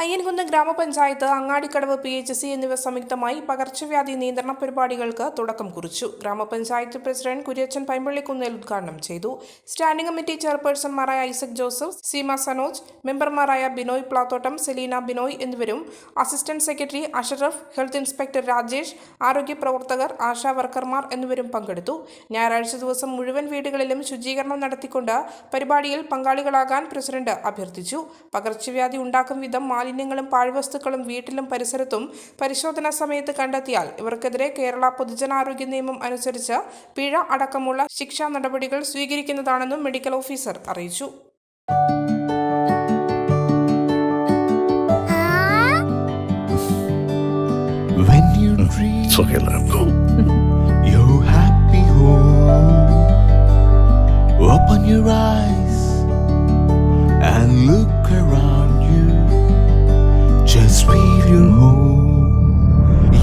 അയ്യൻകുന്ന് ഗ്രാമപഞ്ചായത്ത് Angadikkadavu P H C എന്നിവ സംയുക്തമായി പകർച്ചവ്യാധി നിയന്ത്രണ പരിപാടികൾക്ക് തുടക്കം കുറിച്ചു. ഗ്രാമപഞ്ചായത്ത് പ്രസിഡന്റ് കുര്യച്ചൻ പൈമ്പള്ളിക്കുന്നേൽ ഉദ്ഘാടനം ചെയ്തു. സ്റ്റാൻഡിംഗ് കമ്മിറ്റി ചെയർപേഴ്സൺമാരായ ഐസക് ജോസഫ് സീമ സനോജ് മെമ്പർമാരായ ബിനോയ് പ്ലാത്തോട്ടം സെലീന ബിനോയ് എന്നിവരും assistant secretary Ashraf health inspector Rajesh ആരോഗ്യ പ്രവർത്തകർ ആശാ വർക്കർമാർ എന്നിവരും പങ്കെടുത്തു. ഞായറാഴ്ച ദിവസം മുഴുവൻ വീടുകളിലും ശുചീകരണം നടത്തിക്കൊണ്ട് പരിപാടിയിൽ പങ്കാളികളാകാൻ പ്രസിഡന്റ് അഭ്യർത്ഥിച്ചു. പകർച്ചവ്യാധി ഉണ്ടാക്കും വിധം മാലിന്യങ്ങളും പാഴ്വസ്തുക്കളും വീട്ടിലും പരിസരത്തും പരിശോധനാ സമയത്ത് കണ്ടെത്തിയാൽ ഇവർക്കെതിരെ കേരള പൊതുജനാരോഗ്യ നിയമം അനുസരിച്ച് പിഴ അടക്കമുള്ള ശിക്ഷാ നടപടികൾ സ്വീകരിക്കുന്നതാണെന്നും മെഡിക്കൽ ഓഫീസർ അറിയിച്ചു. Your happy home, open your eyes and look around